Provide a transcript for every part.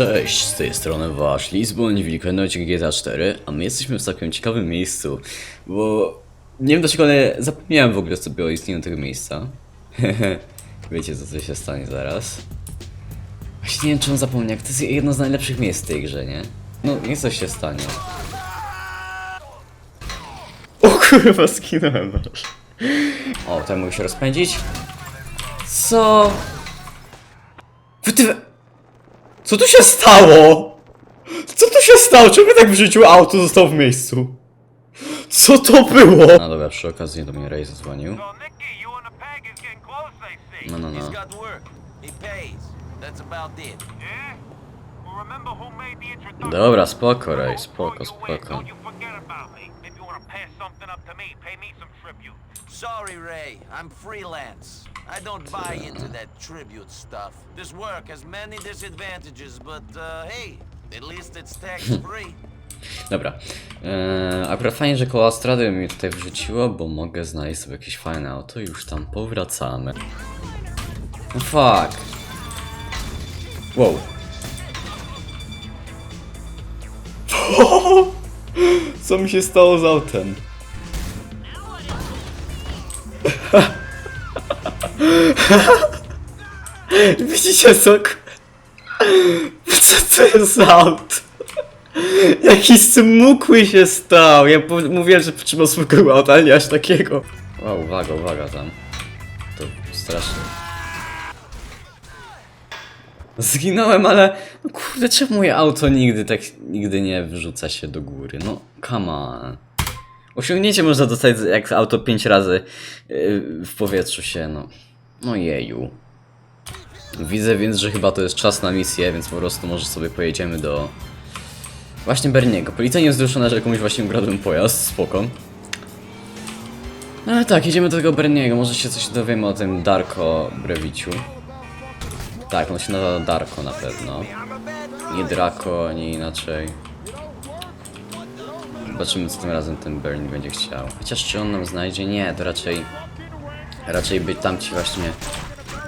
Cześć, z tej strony wasz Lizbon, Wilkowy odcinek GTA 4, a my jesteśmy w całkiem ciekawym miejscu, bo nie wiem dlaczego, ale zapomniałem w ogóle sobie o istnieniu tego miejsca. Wiecie co, się stanie zaraz. Właśnie nie wiem jak to jest jedno z najlepszych miejsc w tej grze, nie? No, nie coś się stanie. O kurwa, skinąłem aż. O, tutaj mogę się rozpędzić. Co? Wy ty... Co tu się stało? Co tu się stało? Czemu tak w życiu auto zostało w miejscu? Co to było? No dobra, przy okazji do mnie Ray zadzwonił. So Nicky, you and the pack is getting close, they say. No, no, He's no. got work. He pays. That's about it. Yeah? Well, remember who made the introduction? Dobra, spoko Ray, spoko, spoko. Don't you forget about me. If you wanna pass something up to me, pay me some tribute. Sorry, Ray. I'm freelance. I don't buy into that tribute stuff. This work has many disadvantages, but uh, hey, at least it's tax free. Dobra. Eee, akurat fajnie, że koło Astrady mnie tutaj wrzuciło, bo mogę znaleźć sobie jakieś fajne auto i już tam powracamy. No fuck. Wow. Co mi się stało z autem? Widzicie co? Co to jest za auto? Jakiś smukły się stał. Ja mówiłem, że trzeba smukłego auta, ale nie aż takiego. O, uwaga, uwaga tam. To straszne. Zginąłem, ale no kurde, czemu moje auto nigdy tak nigdy nie wrzuca się do góry? No, come on. Osiągnięcie można dostać jak auto 5 razy yy, w powietrzu się, no. No jeju. Widzę więc, że chyba to jest czas na misję, więc po prostu może sobie pojedziemy do Właśnie Berniego. Policja nie wzruszona, że komuś właśnie ukradłem pojazd, spoko. Ale tak, jedziemy do tego Berniego, może się coś dowiemy o tym Darko Brewiciu. Tak, on się nazywa Darko na pewno. Nie Draco, nie inaczej. Zobaczymy co tym razem ten Bernie będzie chciał. Chociaż czy on nam znajdzie? Nie, to raczej... Raczej by tamci właśnie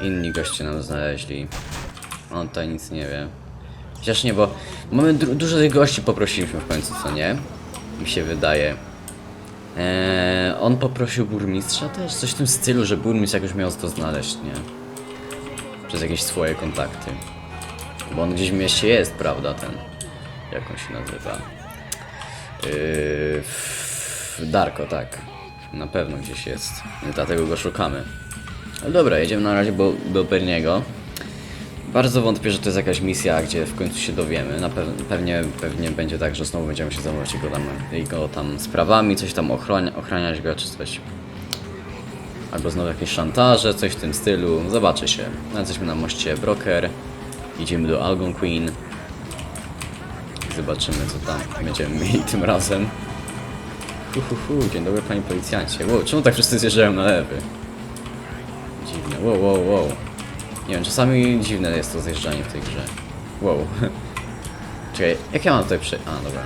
inni goście nam znaleźli. On tutaj nic nie wie. Chociaż nie, bo mamy du dużo tych gości poprosiliśmy w końcu, co nie? Mi się wydaje. Eee, on poprosił burmistrza też, coś w tym stylu, że burmistrz jakoś miał to znaleźć, nie? Przez jakieś swoje kontakty. Bo on gdzieś w mieście jest, prawda, ten... Jak on się nazywa? Yy, Darko, tak. Na pewno gdzieś jest. Dlatego go szukamy. Ale dobra, jedziemy na razie do, do Berniego. Bardzo wątpię, że to jest jakaś misja, gdzie w końcu się dowiemy. Na pew- pewnie, pewnie będzie tak, że znowu będziemy się zajmować jego tam, jego tam sprawami, coś tam ochronia, ochraniać go czy coś. Albo znowu jakieś szantaże, coś w tym stylu. Zobaczy się. No, jesteśmy na moście Broker. Idziemy do Algonquin. Zobaczymy, co tam będziemy mieli tym razem. Hu, hu, hu. Dzień dobry, panie policjancie. Wow, czemu tak wszyscy zjeżdżają na lewy? Dziwne. Wow, wow, wow. Nie wiem, czasami dziwne jest to zjeżdżanie w tej grze. Wow. Czekaj, jak ja mam tutaj przy... A, dobra.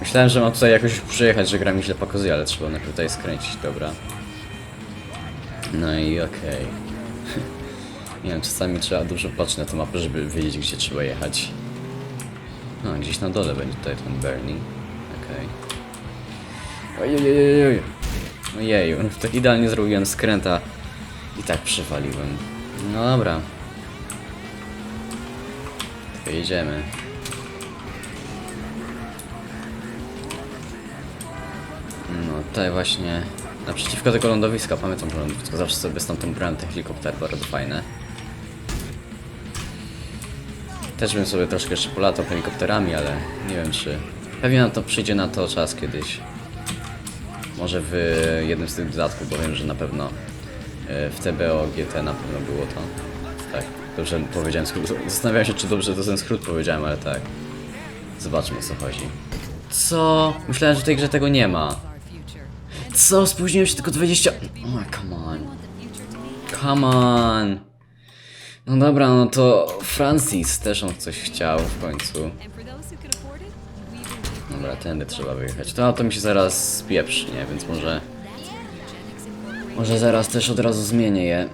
Myślałem, że mam tutaj jakoś przyjechać, że gra mi źle pokazuje, ale trzeba najpierw tutaj skręcić, dobra. No i okej. Nie wiem, czasami trzeba dużo patrzeć na tę mapę, żeby wiedzieć, gdzie trzeba jechać. No, gdzieś na dole będzie tutaj ten Bernie. Okej. Ojej, Ojeju, tak idealnie zrobiłem skręta i tak przywaliłem. No dobra. To jedziemy. No tutaj właśnie naprzeciwko tego lądowiska, pamiętam to lądowisko, zawsze sobie stamtąd brałem te helikoptery, bardzo fajne. Też bym sobie troszkę jeszcze polatał helikopterami, ale nie wiem czy... Pewnie na to przyjdzie na to czas kiedyś. Może w jednym z tych dodatków, bo wiem, że na pewno e, w TBO GT na pewno było to. Tak, dobrze powiedziałem skrót. Zastanawiałem się, czy dobrze to ten skrót powiedziałem, ale tak. Zobaczmy o co chodzi. Co? Myślałem, że w tej grze tego nie ma. Co? Spóźniłem się tylko 20... Oh, come on. Come on. No dobra, no to Francis też on coś chciał w końcu. Dobra, tędy trzeba wyjechać. To to mi się zaraz spieprzy, nie? Więc może... Może zaraz też od razu zmienię je.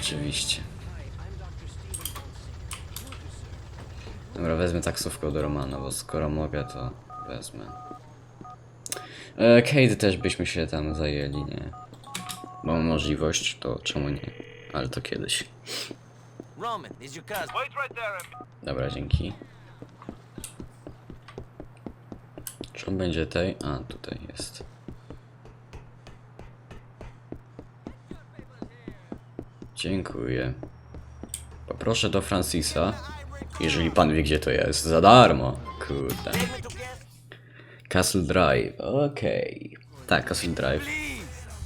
Oczywiście. Dobra, wezmę taksówkę do Romana, bo skoro mogę, to wezmę. E, Kate też byśmy się tam zajęli, nie? Bo mam możliwość, to czemu nie? Ale to kiedyś. Roman, is your cousin. Wait right there and Dobra, dzięki. Czy on będzie tej? A, tutaj jest. Dziękuję. Poproszę do Francisa. Jeżeli pan wie, gdzie to jest. Za darmo. Kurde. Castle. Drive. Okej. Tak, Castle Drive.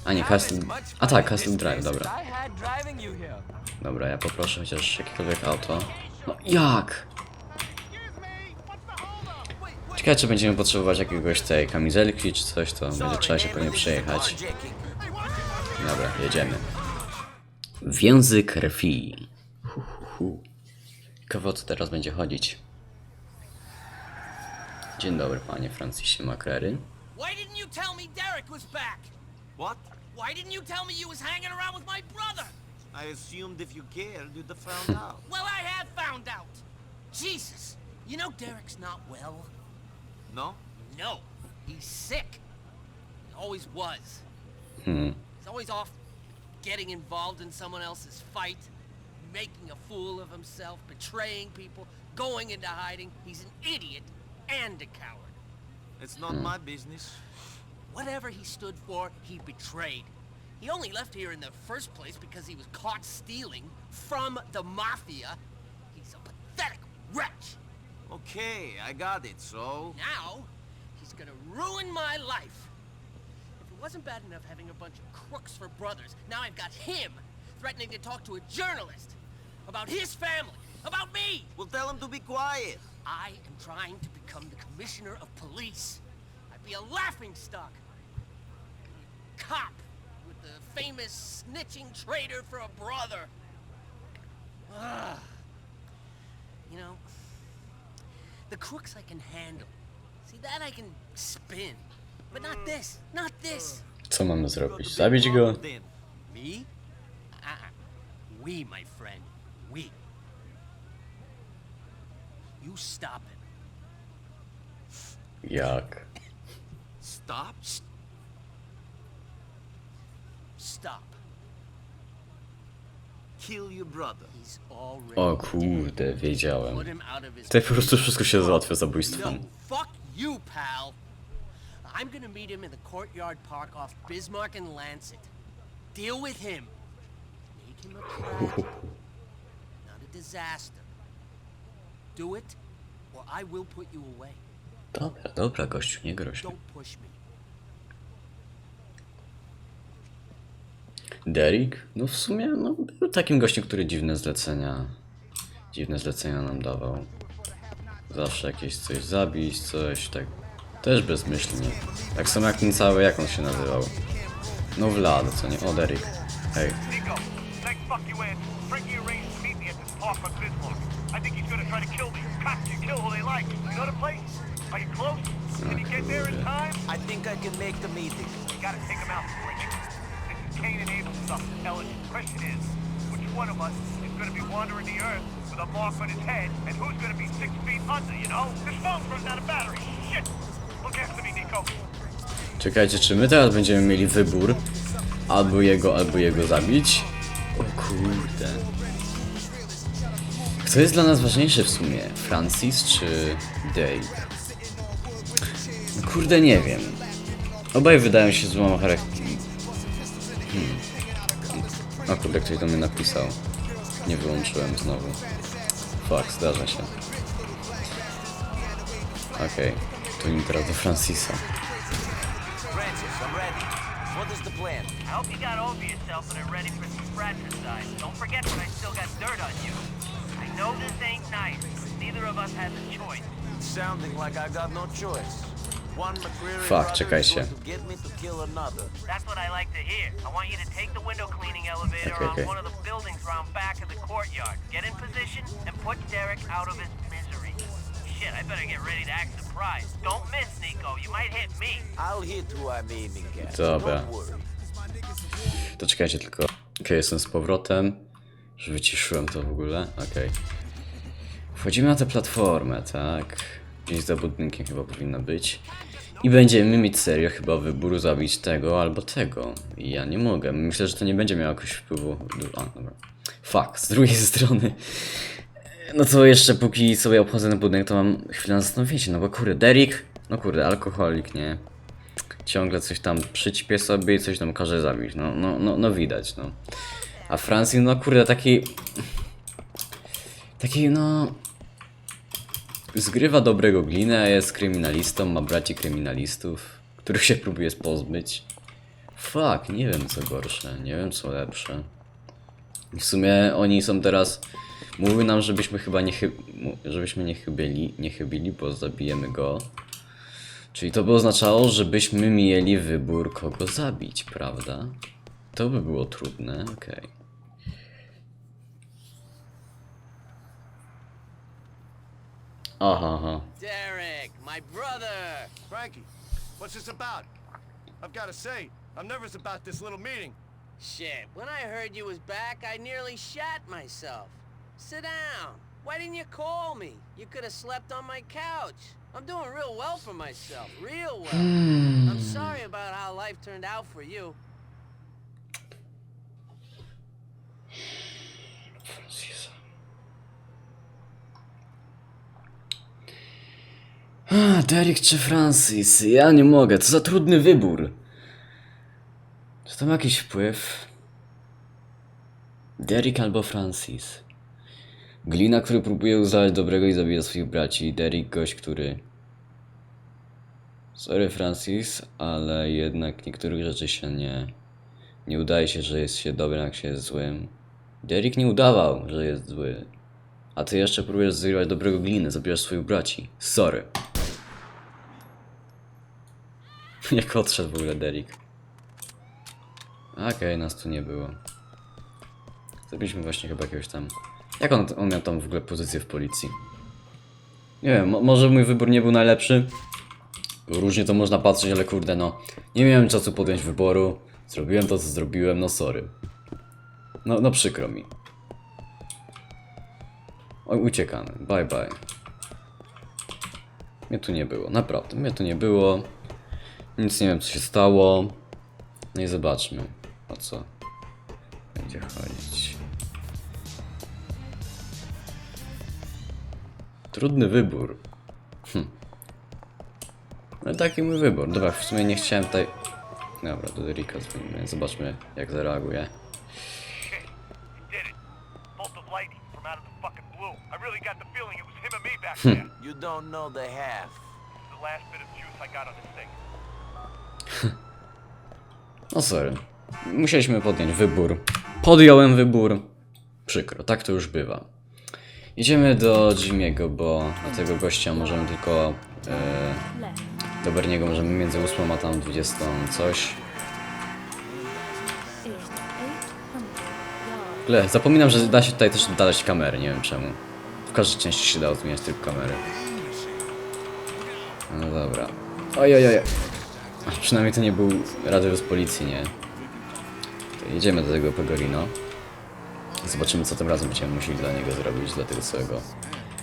A nie, Castle... A tak, Castle Drive, dobra. Dobra, ja poproszę chociaż jakiekolwiek auto. No jak? Ciekawe, czy będziemy potrzebować jakiegoś tej kamizelki czy coś, to będzie trzeba się pewnie przejechać. Dobra, jedziemy. Więzy krwi. Hu, teraz będzie chodzić? Dzień dobry, panie Francisie McLaren. Why didn't you tell me Derek was back? What? Why didn't you tell me you was hanging around with my brother? I assumed if you cared, you'd have found out. Well, I have found out. Jesus. You know Derek's not well. No? No. He's sick. He always was. Hmm. He's always off getting involved in someone else's fight, making a fool of himself, betraying people, going into hiding. He's an idiot and a coward. It's not my business. Whatever he stood for, he betrayed. He only left here in the first place because he was caught stealing from the Mafia. He's a pathetic wretch. Okay, I got it, so... Now, he's gonna ruin my life. If it wasn't bad enough having a bunch of crooks for brothers, now I've got him threatening to talk to a journalist about his family, about me. Well, tell him to be quiet. I am trying to become the commissioner of police. I'd be a laughing stock. Cop with the famous snitching traitor for a brother. Ugh. You know, the crooks I can handle. See, that I can spin. But not this. Not this. Co mamy zrobić? Zabić go? Then. Me? Uh-uh. We, my friend. You stop him. Jak? Stop? Stop. Kill your brother. He's already O kurde, wiedziałem. Put him out of his Tutaj po prostu wszystko się załatwia zabójstwem. No, fuck you, pal. I'm gonna meet him in the courtyard park off Bismarck and Lancet. Deal with him. Make him a tragedy, not a disaster. Do it, or I will put you away. Dobra, dobra, gościu, nie groź. mi. Don't push me. Derek? No w sumie, no był takim gościem, który dziwne zlecenia, dziwne zlecenia nam dawał. Zawsze jakieś coś zabić, coś tak, też bezmyślnie. Tak samo jak ten cały, jak on się nazywał? No Vlad, co nie? O, Derek. Hej. Nico, next fuck you in. Frankie arranged to meet me at this park on Bismarck. I think like. You know the place? Are you close? Can you get there in time? I think I can make the meeting. You gotta take him out quick. This is Cain and Abel stuff, Ellen. Question is, which one of us is gonna be wandering the earth with a mark on his head, and who's gonna be six feet under, you know? This phone's running out of battery. Shit! Look after me, Nico. Czekajcie, czy my teraz będziemy mieli wybór? Albo jego, albo jego zabić? O kurde. Kto jest dla nas ważniejszy w sumie? Francis czy? No Kurde, nie wiem. Obaj wydają się złą charakter. Hmm. Kurde, ktoś do mnie napisał. Nie wyłączyłem znowu. Fuck, zdarza się. Okej, to nim teraz do Francisa. I'm. What. I know this ain't nice, but neither of us has a choice. It's sounding like I got no choice. One McCreary Fuck, brother is czekajcie. going to get me to kill another. That's what I like to hear. I want you to take the window cleaning elevator Okay, on okay. one of the buildings around back of the courtyard. Get in position and put Derek out of his misery. Shit, I better get ready to act surprised. Don't miss, Nico. You might hit me. I'll hit who I'm aiming at. Dobra. Don't worry. To czekajcie tylko. Okej, jestem z powrotem. Że wyciszyłem to w ogóle. Okej. Wchodzimy na tę platformę, tak? Gdzieś za budynkiem chyba powinno być. I będziemy mieć serio chyba wybór zabić tego albo tego. I ja nie mogę. Myślę, że to nie będzie miało jakoś wpływu. A, dobra. Fuck, z drugiej strony. No to jeszcze póki sobie obchodzę ten budynek, to mam chwilę na zastanowienie, no bo kurde, Derek, no kurde, alkoholik, nie? Ciągle coś tam przyćpie sobie i coś tam każe zabić, no, no, no, no widać, no. A Francji, no kurde, taki... Taki, no... Zgrywa dobrego glinę, jest kryminalistą, ma braci kryminalistów, których się próbuje pozbyć. Fuck, nie wiem co gorsze, nie wiem co lepsze. W sumie oni są teraz. Mówią nam, żebyśmy chyba nie żebyśmy nie chybili, nie chybili, bo zabijemy go. Czyli to by oznaczało, żebyśmy mieli wybór, kogo zabić, prawda? To by było trudne, okej. Aha, aha. Derek, my brother. Frankie, what's this about? I've got to say, I'm nervous about this little meeting. Shit, when I heard you was back, I nearly shat myself. Sit down. Why didn't you call me? You could have slept on my couch. I'm doing real well for myself, real well. Hmm. I'm sorry about how life turned out for you. A, Derek czy Francis? Ja nie mogę, co za trudny wybór. Czy to ma jakiś wpływ? Derek albo Francis? Glina, który próbuje uznać dobrego i zabija swoich braci. Derek, gość, który... Sorry Francis, ale jednak niektórych rzeczy się nie... Nie udaje się, że jest się dobrym, jak się jest złym. Derek nie udawał, że jest zły. A ty jeszcze próbujesz zrywać dobrego gliny, zabijasz swoich braci. Sorry. Jak odszedł w ogóle Derek. Okej, nas tu nie było. Zabiliśmy właśnie chyba jakiegoś tam... Jak on, on miał tam w ogóle pozycję w policji? Nie wiem, mo może mój wybór nie był najlepszy. Różnie to można patrzeć, ale kurde no. Nie miałem czasu podjąć wyboru. Zrobiłem to, co zrobiłem, no sorry. No, no przykro mi. Oj, uciekamy. Bye bye. Mnie tu nie było, naprawdę. Mnie tu nie było. Nic nie wiem, co się stało. No i zobaczmy, o co będzie chodzić. Trudny wybór. Hm. No taki mój wybór. Dobra, w sumie nie chciałem tutaj... Dobra, do Derika zmienimy. Zobaczmy, jak zareaguje. There. You don't know the half. the last bit of juice I got on this thing. No sorry. Musieliśmy podjąć wybór. Podjąłem wybór. Przykro, tak to już bywa. Idziemy do Jimmy'ego, bo na tego gościa możemy tylko... Left. do Berniego możemy między 8 a tam 20 coś. Is 800 yards. W ogóle zapominam, że da się tutaj też dodać kamery, nie wiem czemu. W każdej części się dało zmieniać tryb kamery. No dobra. Oj, oj, oj. Przynajmniej to nie był radio z policji, nie? To jedziemy do tego Pegorino. Zobaczymy, co tym razem będziemy musieli dla niego zrobić, dla tego całego...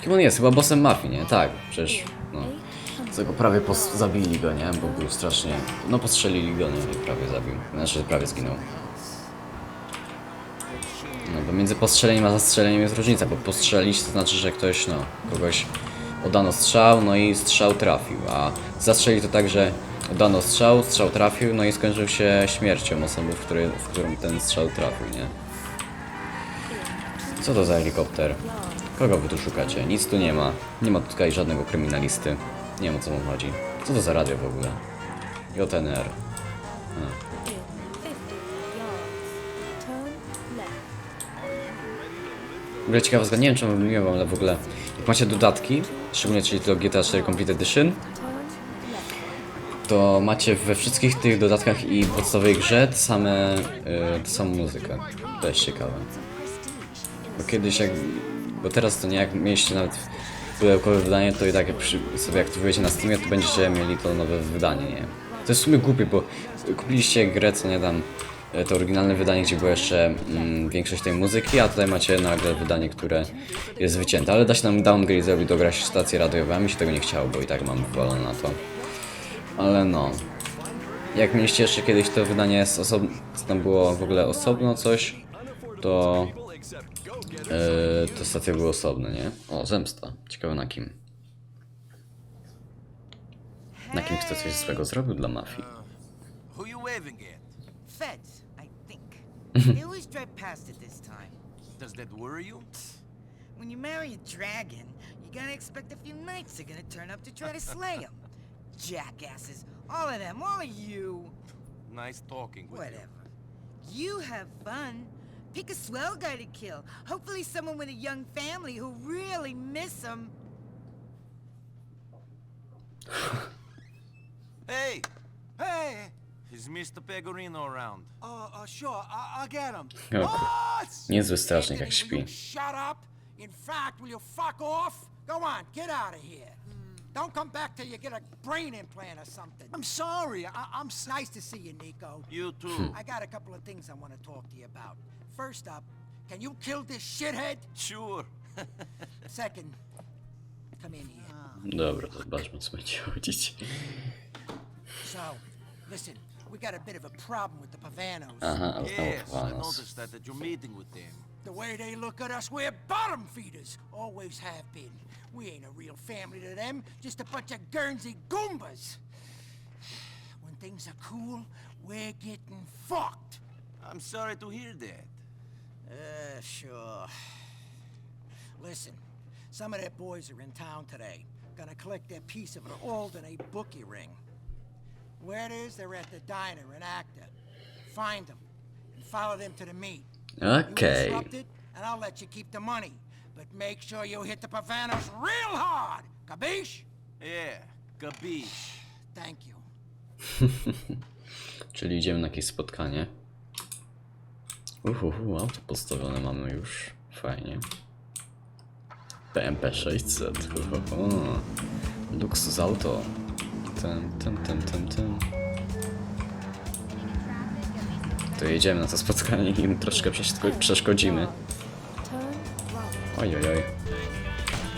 Kim on jest? Chyba bossem mafii, nie? Tak, przecież... No. Co go prawie zabili go, nie? Bo był strasznie... No postrzelili go, nie? I prawie zabił. Znaczy, prawie zginął. No bo między postrzeleniem a zastrzeleniem jest różnica, bo postrzelić to znaczy, że ktoś, no, kogoś oddano strzał, no i strzał trafił, a zastrzelić to tak, że oddano strzał, strzał trafił, no i skończył się śmiercią osoby, w, której, w którą ten strzał trafił, nie? Co to za helikopter? Kogo wy tu szukacie? Nic tu nie ma. Nie ma tutaj żadnego kryminalisty. Nie wiem o co mu chodzi. Co to za radio w ogóle? JNR. In 50 yards. Turn left. W ogóle ciekawostka, nie wiem czy mówiłem wam, ale w ogóle jak macie dodatki, szczególnie czyli to GTA 4 Complete Edition. To macie we wszystkich tych dodatkach i podstawowej grze same, yy, tę samą muzykę. To jest ciekawe. Bo kiedyś jak, bo teraz to nie jak mieliście nawet pudełkowe wydanie, to i tak jak przy, sobie aktywujecie na Steamie, to będziecie mieli to nowe wydanie, nie? To jest w sumie głupie, bo kupiliście grę, co nie tam, e, to oryginalne wydanie, gdzie było jeszcze mm, większość tej muzyki, a tutaj macie nagle wydanie, które jest wycięte. Ale da się nam downgrade zrobić, dograć stacje radiowe, a mi się tego nie chciało, bo i tak mam wywalone na to. Ale no. Jak mieliście jeszcze kiedyś to wydanie jest osobno, tam było w ogóle osobno coś, to yy, to stacje były osobne, nie? O, zemsta. Ciekawe na kim. Na kim kto coś złego zrobił dla mafii. Who you waving at? Feds, I think. they always drive past it this time. Does that worry you? When you marry a dragon, you gotta expect a few knights are gonna turn up to try to slay him. Jackasses. All of them, all of you. Nice talking with you. Whatever. You have fun. Pick a swell guy to kill. Hopefully someone with a young family who really miss him. Hey, Hey, is Mr. Pegorino around? uh, uh, sure, I- I'll get him. O, kur- Niezły strażnik jak Anthony, śpi. shut up? In fact, will you fuck off? Go on, get out of here. Don't come back till you get a brain implant or something. I'm sorry. I- I'm s- nice to see you, Nico. You too. I got a couple of things I want to talk to you about. First up, can you kill this shithead? sure. Second, come in here. Dobra, to zobaczmy co będzie chodzić. So, listen, we got a bit of a problem with the Pavanos. Aha, a znowu Yes, I Pawanos. noticed that at your meeting with them. The way they look at us, we're bottom feeders. Always have been. We ain't a real family to them, just a bunch of Guernsey Goombas. When things are cool, we're getting fucked. I'm sorry to hear that. Uh, sure. Listen, some of their boys are in town today. Gonna collect their piece of an Alderney bookie ring. Where it is, they're at the diner in Acton. Find them and follow them to the meet. Okej. it, and I'll let you keep the money. But make sure you hit the Pavanos real hard. Yeah, capiche. Thank you. Czyli idziemy na jakieś spotkanie. Uhuhu, auto postawione mamy już. Fajnie. PMP 600. Uhuhu. Luksus auto. Tym, tym, tym, tym, tym. Jedziemy na to spotkanie i im troszkę przeszko- przeszkodzimy. Oj, oj, oj.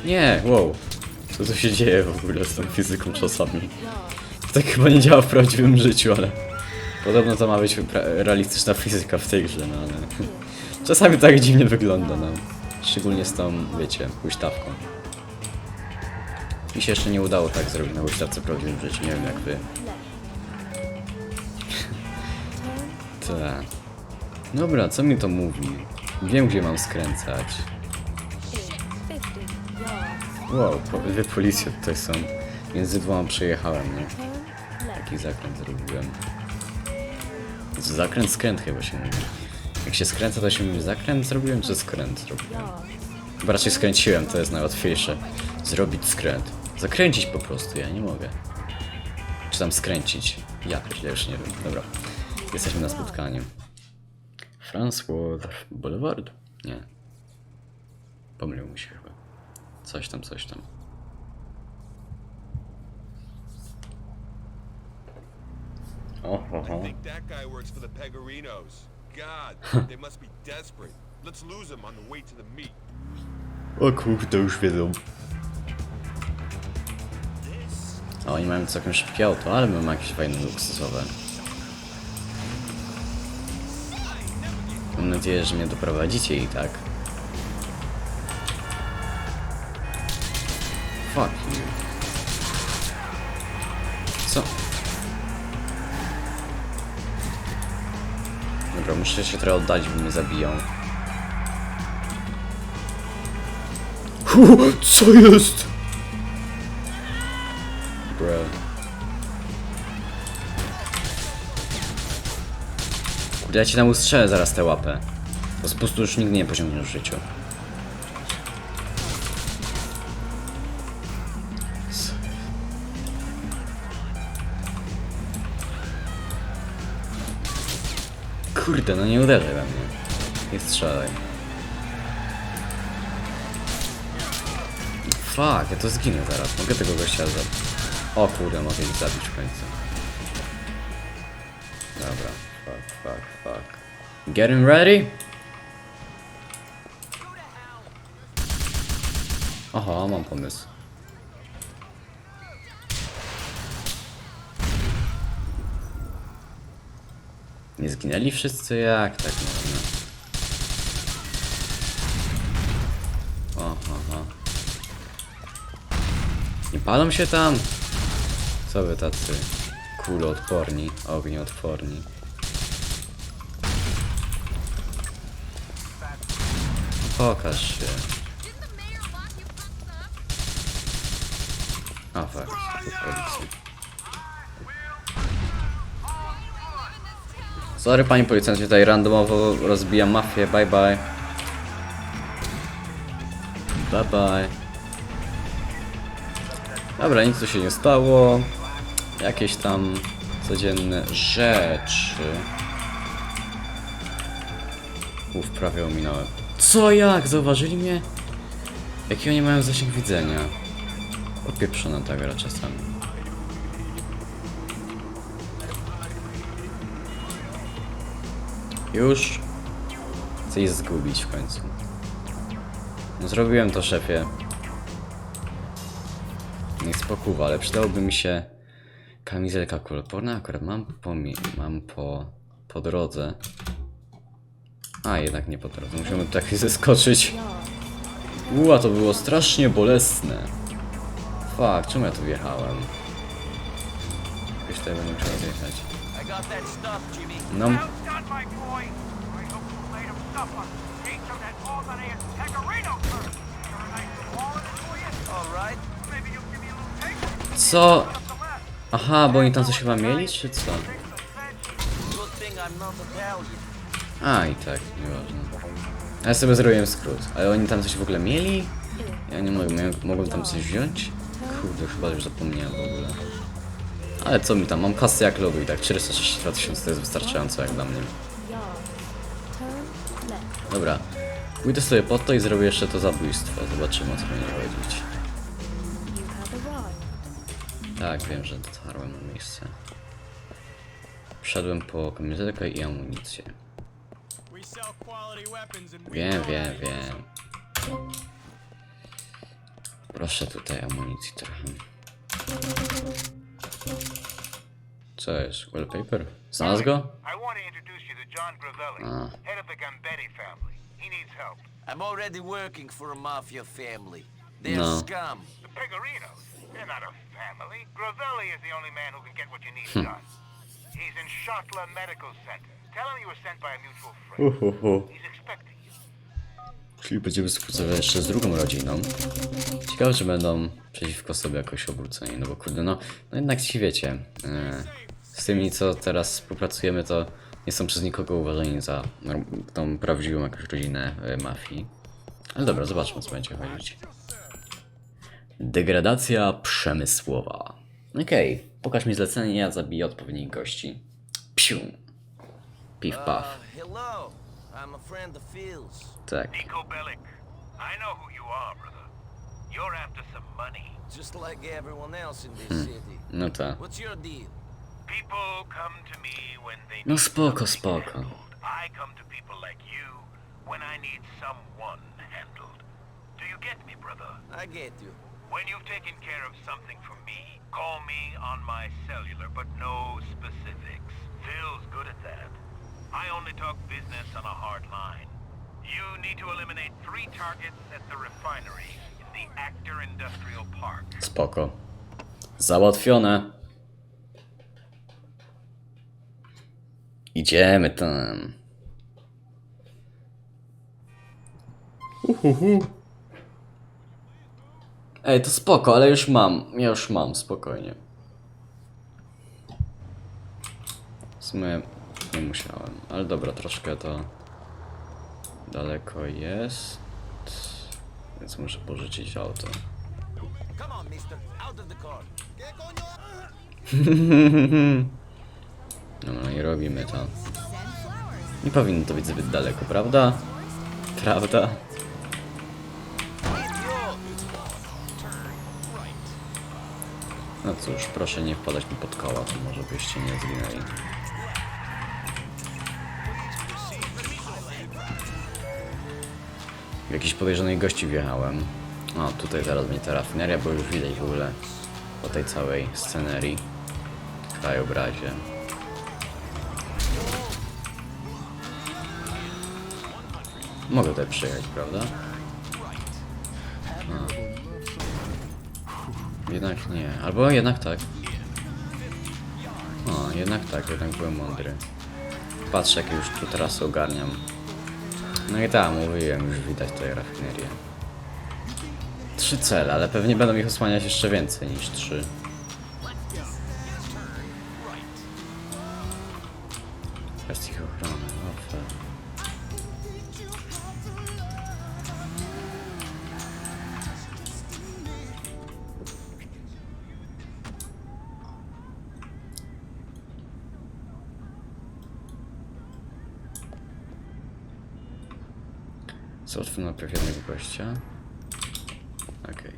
Nie, wow. Co tu się dzieje w ogóle z tą fizyką czasami? Yard. Tak chyba nie działa w prawdziwym życiu, ale podobno to ma być realistyczna fizyka w tej grze, no ale czasami tak dziwnie wygląda, no. Szczególnie z tą, wiecie, huśtawką. Mi się jeszcze nie udało tak zrobić na huśtawce w prawdziwym życiu, nie wiem jak wy. Turn Ta. Dobra, co mi to mówi? Wiem gdzie mam skręcać. in 50 yards. Wow, po, wy policje tutaj są. Między dwoma przejechałem, nie? Taki zakręt zrobiłem. Zakręt, skręt chyba się mówi. Jak się skręca, to się mówi zakręt zrobiłem, czy skręt zrobiłem? Chyba raczej skręciłem, to jest najłatwiejsze. Zrobić skręt. Zakręcić po prostu, ja nie mogę. Czy tam skręcić? Ja ja już nie wiem. Dobra. Jesteśmy na spotkaniu. Fransworth Boulevard? Nie. Pomylił mi się chyba. Coś tam, coś tam. I think that guy works for the Pegorinos. God, they must be desperate. Let's lose him on the way to the meet. O kurde, już wiedzą. O, oni mają całkiem szybkie auto, ale my mamy jakieś fajne luksusowe. Mam nadzieję, że mnie doprowadzicie i tak. Fuck you. Co? Dobra, muszę się trochę oddać, bo mnie zabiją. Hu, co jest? Bro. Kurde, ja ci tam ustrzelę zaraz tę łapę. Bo prostu już nigdy nie pociągniesz w życiu. Kurde, no nie uderzaj we mnie. Nie strzelaj. Fuck, ja to zginę zaraz. Mogę tego gościa zabić. O kurde, mogę ich zabić w końcu. Getting ready? Aha, mam pomysł. Nie zginęli wszyscy? Jak tak można? Aha, aha. Nie palą się tam? Co wy tacy kuloodporni, ognioodporni? Pokaż się. A fuck, policji. Sorry panie policjancie, tutaj randomowo rozbijam mafię, bye bye. Bye bye. Dobra, nic tu się nie stało. Jakieś tam codzienne rzeczy. Uf, prawie ominąłem. Co jak? Zauważyli mnie? Jaki oni mają zasięg widzenia? Opieprzona ta gra czasami. Już? Chcę ich zgubić w końcu. No zrobiłem to, szefie. Niech spokuwa, ale przydałoby mi się kamizelka kuloporna. Akurat mam po, mam po, po drodze. A, jednak nie po drodze. Musimy tak zeskoczyć. Uła, to było strasznie bolesne. Fuck, czemu ja tu wjechałem? Jakoś tutaj będę musiał Jimmy. No, co? Aha, bo oni tam coś chyba mieli, czy co? A, i tak, nieważne. Ja sobie zrobiłem skrót, ale oni tam coś w ogóle mieli? Ja nie mogę, miałem- mogłem tam coś wziąć? Kurde, chyba już zapomniałem w ogóle. Ale co mi tam, mam kasę jak lodu i tak 432 tysiące to jest wystarczająco jak dla mnie. Dobra, pójdę sobie po to i zrobię jeszcze to zabójstwo, zobaczymy o co będzie chodzić. Tak, wiem, że dotarłem na miejsce. Wszedłem po kamizelkę i amunicję. Wiem, wiem, wiem. Proszę tutaj amunicji trochę. Co jest? Wallpaper? Znalazł go? I want to introduce you to John Gravelli, head of the Gambetti family. He needs help. I'm already working for a mafia family. They're No. scum. The Pegorinos, they're not a family. Gravelli is the only man who can get what you need Hmm. done. He's in Shotla Medical Center. Tell him you were sent by a mutual friend. Uhuhu. He's expecting you. Czyli będziemy współpracować jeszcze z drugą rodziną. Ciekawe, czy będą przeciwko sobie jakoś obróceni, no bo kurde, no, no jednak ci wiecie, e, z tymi, co teraz współpracujemy, to nie są przez nikogo uważani za no, tą prawdziwą jakąś rodzinę e, mafii. Ale dobra, zobaczmy, co będzie chodzić. Degradacja przemysłowa. Okej, pokaż mi zlecenie, ja zabiję odpowiednich gości. Psiu. Piw Uh, hello. I'm a friend of Phil's. Tak. Nico Bellic, I know who you are, brother. You're after some money. Just like everyone else in this Hmm. city. No tak. What's your deal? People come to me when they No need spoko, spoko. handled. I come to people like you when I need someone handled. Do you get me, brother? I get you. When you've taken care of something for me, call me on my cellular, but no specifics. Phil's good at that. I only talk business on a hard line. You need to eliminate three targets at the refinery in the Actor Industrial Park. Spoko. Załatwione. Idziemy tam. Uhuhu. Ej, to spoko, ale już mam. Ja już mam, spokojnie. W sumie nie musiałem, ale dobra, troszkę to daleko jest. Więc muszę pożyczyć auto. Car. No i robimy to. Nie powinno to być zbyt daleko, prawda? Prawda? No cóż, proszę nie wpadać mi pod koła, to może byście nie zginęli. W jakichś podejrzanych gości wjechałem. O, tutaj zaraz będzie ta rafineria, bo już widać w ogóle po tej całej scenerii, krajobrazie. Mogę tutaj przyjechać, prawda? A. Jednak nie. Albo jednak tak. O, jednak tak, jednak byłem mądry. Patrzę, jak już tu teraz ogarniam. No i tak, mówiłem, już widać tutaj rafinerię. Trzy cele, ale pewnie będą ich osłaniać jeszcze więcej niż trzy. Gościa. Okej.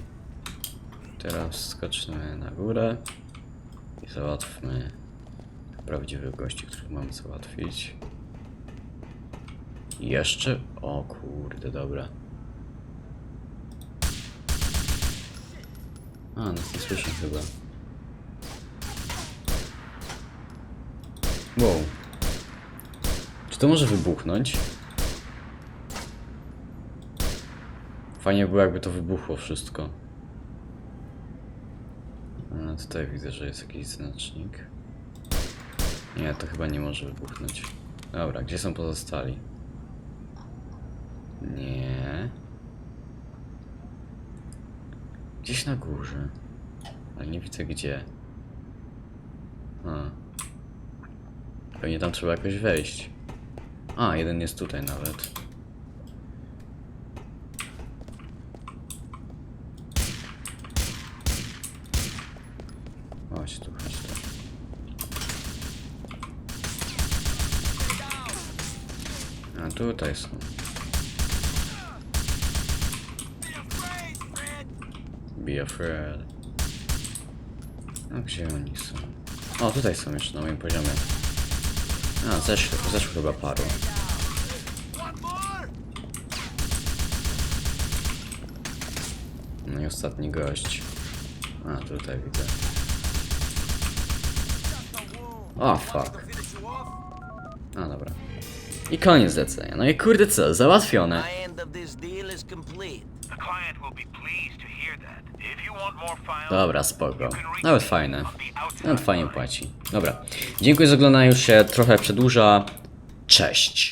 Teraz skoczmy na górę i załatwmy prawdziwych gości, których mamy załatwić. Jeszcze? O kurde, dobra. A, nas nie słyszę chyba. Wow. Czy to może wybuchnąć? Fajnie było jakby to wybuchło wszystko. A tutaj widzę, że jest jakiś znacznik. Nie, to chyba nie może wybuchnąć. Dobra, gdzie są pozostali? Nie. Gdzieś na górze. Ale nie widzę gdzie. A. Pewnie tam trzeba jakoś wejść. A, jeden jest tutaj nawet. Chodź tu, chodź tu. A tutaj są. Be afraid. A gdzie oni są? O, tutaj są jeszcze na moim poziomie. A, zeszły, zeszły chyba paru. No i ostatni gość. A, tutaj widzę. O, fuck. A, dobra. I koniec zlecenia. No i kurde co, załatwione. Dobra, spoko. Nawet fajne. Nawet fajnie płaci. Dobra. Dziękuję za oglądanie, już się trochę przedłuża. Cześć.